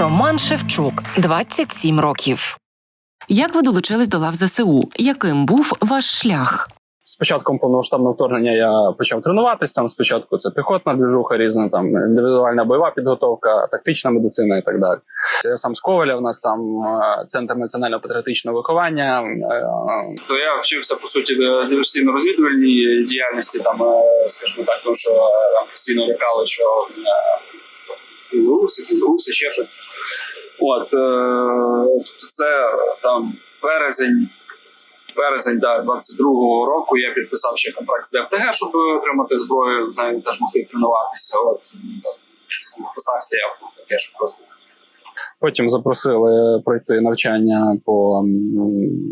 Роман Шевчук, 27 років. Як ви долучились до лав ЗСУ? Яким був ваш шлях? З початком повномасштабного вторгнення я почав тренуватись. Там спочатку це піхотна движуха різна, там індивідуальна бойова підготовка, тактична медицина і так далі. Я сам з Коваля, у нас там е, центр національного патріотичного виховання. е, То я вчився по суті диверсійно-розвідувальній діяльності, там, е, скажімо так, тому що там постійно лякали, що білоруси, білоруси, ще щось. От е, це там березень, березень да, 22-го року я підписав ще контракт з ДФТГ, щоб отримати зброю, з нею теж могти тренуватися. От там, в стояв таке, що просто. Потім запросили пройти навчання по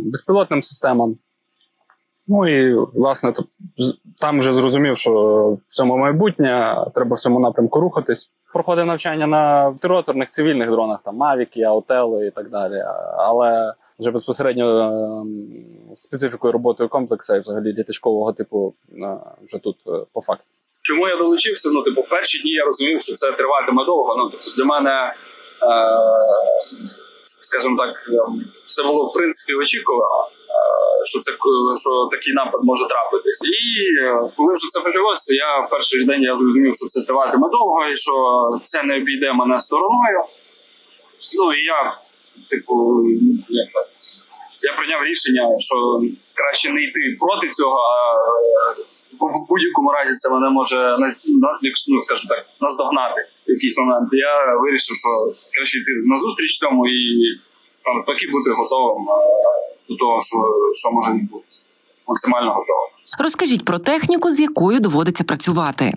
безпілотним системам. Ну і власне там вже зрозумів, що в цьому майбутнє треба в цьому напрямку рухатись. Проходив навчання на пілоторних цивільних дронах, там Мавіки, Аутели і так далі. Але вже безпосередньо ем, специфікою роботи комплексу і взагалі літачкового типу е, вже тут е, по факту. Чому я долучився? Ну, типу, в перші дні я розумів, що це триватиме довго. Ну, тобто, для мене, е, скажімо так, ем, це було в принципі очікувано, що це що такий напад може трапитись. І е, коли вже це почалося, я в перший день я зрозумів, що це триватиме довго і що це не обійде мене стороною. Ну і я, типу, як я прийняв рішення, що краще не йти проти цього, а в будь-якому разі це мене може ну, скажімо так, наздогнати в якийсь момент. Я вирішив, що краще йти на зустріч цьому і там, таки бути готовим до того, що, що може відбутися. Максимально готова. Розкажіть про техніку, з якою доводиться працювати.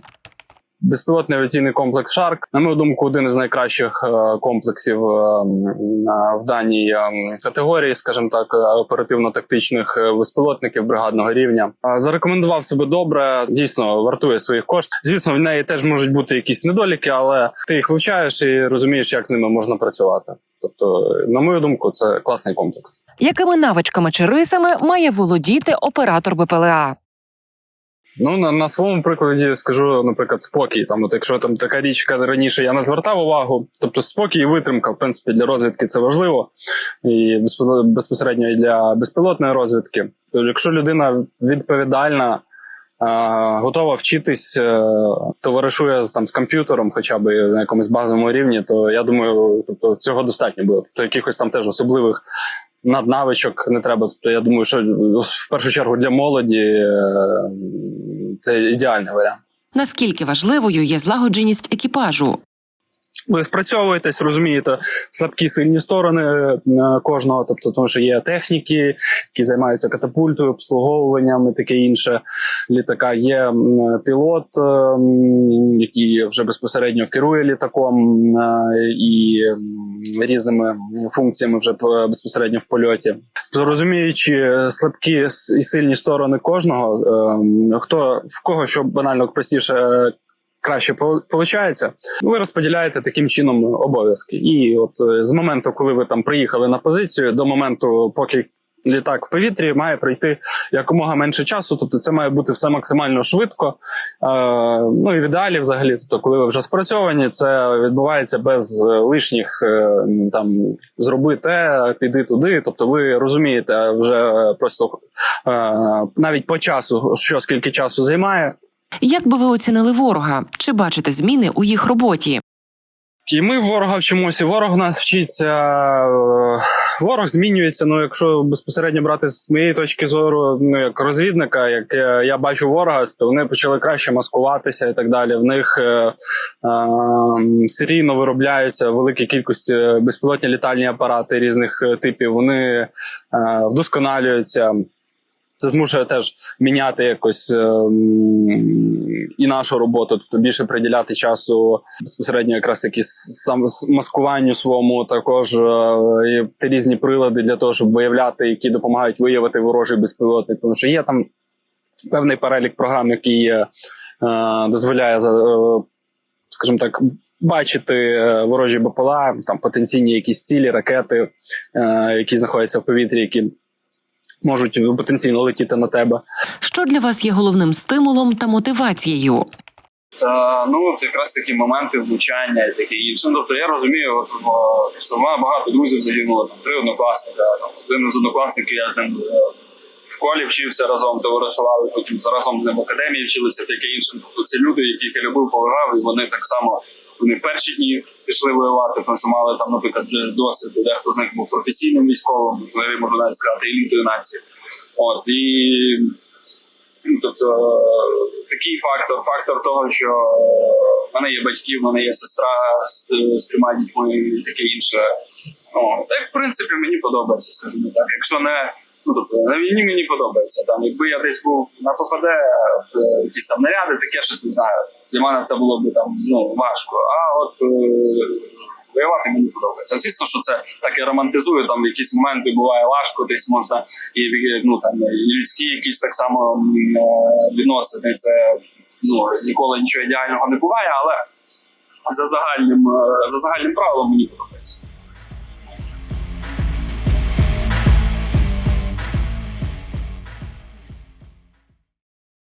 Безпілотний авіаційний комплекс Шарк, на мою думку, один із найкращих е, комплексів е, в даній е, категорії, скажімо так, оперативно-тактичних безпілотників бригадного рівня. Зарекомендував себе добре, дійсно вартує своїх коштів. Звісно, в неї теж можуть бути якісь недоліки, але ти їх вивчаєш і розумієш, як з ними можна працювати. Тобто, на мою думку, це класний комплекс. Якими навичками чи рисами має володіти оператор БПЛА? Ну на, на своєму прикладі скажу, наприклад, спокій. Там, от якщо там така річ, яка раніше я не звертав увагу, тобто спокій і витримка, в принципі, для розвідки це важливо, і безпо- безпосередньо і для безпілотної розвідки. То якщо людина відповідальна, готова вчитись, е, товаришує там з комп'ютером, хоча б на якомусь базовому рівні, то я думаю, тобто цього достатньо буде. Тобто якихось там теж особливих наднавичок не треба. Тобто я думаю, що в першу чергу для молоді е, це ідеальний варіант. Наскільки важливою є злагодженість екіпажу? Ви спрацьовуєтесь, розумієте слабкі сильні сторони е, кожного, тобто, тому що є техніки, які займаються катапультою, обслуговуванням і таке інше літака. Є пілот, е, який вже безпосередньо керує літаком е, і різними функціями вже безпосередньо в польоті. Розуміючи слабкі і сильні сторони кожного, хто в кого що банально простіше. Краще виходить, ви розподіляєте таким чином обов'язки. І от е, з моменту, коли ви там приїхали на позицію, до моменту, поки літак в повітрі, має пройти якомога менше часу. Тобто, це має бути все максимально швидко. Е, ну і в ідеалі, взагалі, тобто, коли ви вже спрацьовані, це відбувається без е, лишніх е, там зроби те, піди туди. Тобто, ви розумієте вже просто е, навіть по часу, що скільки часу займає. Як би ви оцінили ворога? Чи бачите зміни у їх роботі? І ми ворога вчимося, ворог нас вчиться. е, Ворог змінюється. Ну, якщо безпосередньо брати з моєї точки зору, ну як розвідника, як я, я бачу ворога, то вони почали краще маскуватися і так далі. В них е, е, серійно виробляються великі кількості безпілотні літальні апарати різних е, типів. Вони е, вдосконалюються. Це змушує теж міняти якось е, м, і нашу роботу, тобто більше приділяти часу безпосередньо якраз таки сам маскуванню своєму, також е, і різні прилади для того, щоб виявляти, які допомагають виявити ворожий безпілотник. Тому що є там певний перелік програм, який е, дозволяє за- е, скажімо так. Бачити е, ворожі БПЛА, там потенційні якісь цілі, ракети, е, які знаходяться в повітрі, які можуть потенційно летіти на тебе. Що для вас є головним стимулом та мотивацією? Та, ну, от якраз такі моменти влучання і таке інше. Ну, Тобто я розумію, от, що в мене багато друзів загинуло, там, три однокласника. Там, один з однокласників я з ним е, в школі вчився разом, товаришували, потім разом з ним в академії вчилися, таке інше. Тобто це люди, яких я любив, поважав, і вони так само вони в перші дні пішли воювати, тому що мали там, наприклад, досвід, дехто з них був професійним військовим, можу навіть сказати, елітою нації. От і Ну, тобто такий фактор, фактор того, що в мене є батьки, в мене є сестра з, з трьома дітьми і таке інше. О, та й в принципі мені подобається, скажімо так. Якщо не ну тобто війні мені подобається. Там, якби я десь був на ППД, от, е, якісь там наряди, таке щось не знаю. Для мене це було б там ну важко. А от е, воювати мені подобається. Звісно, що це так я романтизую. Там якісь моменти буває важко, десь можна і ну там і людські якісь так само е, відносини. Це ну ніколи нічого ідеального не буває, але за загальним за загальним правилом мені подобається.